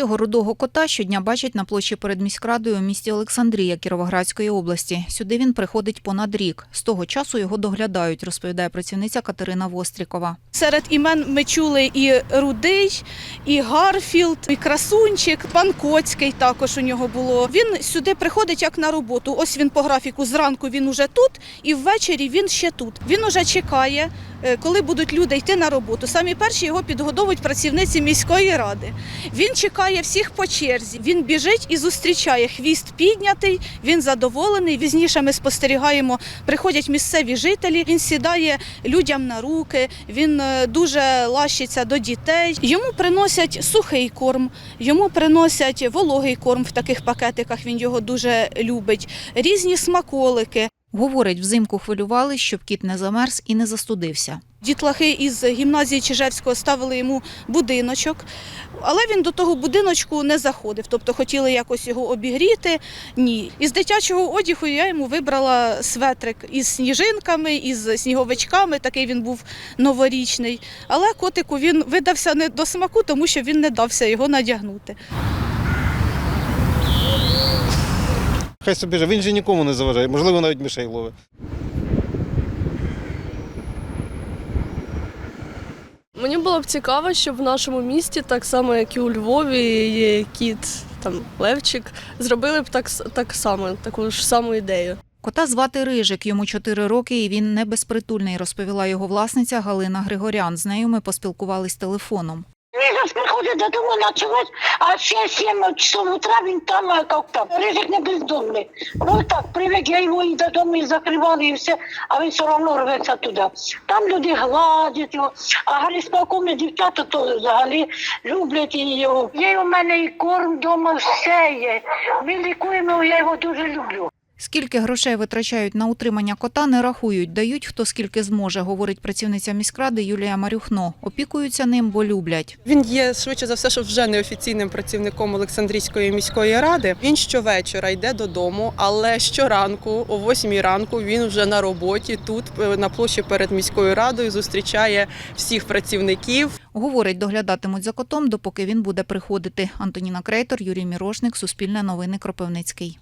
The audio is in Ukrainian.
Цього рудого кота щодня бачать на площі перед міськрадою у місті Олександрія Кіровоградської області. Сюди він приходить понад рік. З того часу його доглядають, розповідає працівниця Катерина Вострікова. Серед імен ми чули і Рудий, і Гарфілд, і Красунчик, пан Коцький також у нього було. Він сюди приходить як на роботу. Ось він по графіку. Зранку він уже тут, і ввечері він ще тут. Він уже чекає, е, коли будуть люди йти на роботу. Самі перші його підгодовують працівниці міської ради. Він чекає всіх по черзі. Він біжить і зустрічає. Хвіст піднятий. Він задоволений. Візніше ми спостерігаємо, приходять місцеві жителі. Він сідає людям на руки. Він е, дуже лащиться до дітей. Йому приносять сухий корм, йому приносять вологий корм в таких пакетиках. Він його дуже любить. Різні смаколики. Говорить, взимку хвилювали, щоб кіт не замерз і не застудився. Дітлахи із гімназії Чижевського ставили йому будиночок, але він до того будиночку не заходив. Тобто хотіли якось його обігріти. Ні. Із дитячого одягу я йому вибрала светрик із сніжинками, із сніговичками. Такий він був новорічний. Але котику він видався не до смаку, тому що він не дався його надягнути. Хай собі він же нікому не заважає, можливо, навіть мишей ловить. Мені було б цікаво, щоб в нашому місті, так само як і у Львові, є кіт там Левчик, зробили б так, с- так само, таку ж саму ідею. Кота звати Рижик, йому 4 роки, і він не безпритульний, розповіла його власниця Галина Григорян. З нею ми поспілкувались телефоном. Приходить додому ночувати, а ще 7 часов утра він там, там. Рижик не бездомний. Ну так, привик, я його і додому і закривали, і все, а він все одно рветься туди. Там люди гладять його, а гарісполкомні дівчата то взагалі люблять його. Є у мене і корм вдома, все є. Ми лікуємо, я його дуже люблю. Скільки грошей витрачають на утримання кота, не рахують, дають хто скільки зможе, говорить працівниця міськради Юлія Марюхно. Опікуються ним, бо люблять. Він є швидше за все, що вже неофіційним працівником Олександрійської міської ради. Він щовечора йде додому, але щоранку, о 8 ранку, він вже на роботі тут е, на площі перед міською радою зустрічає всіх працівників. Говорить, доглядатимуть за котом, допоки він буде приходити. Антоніна Крейтор, Юрій Мірошник, Суспільне новини, Кропивницький.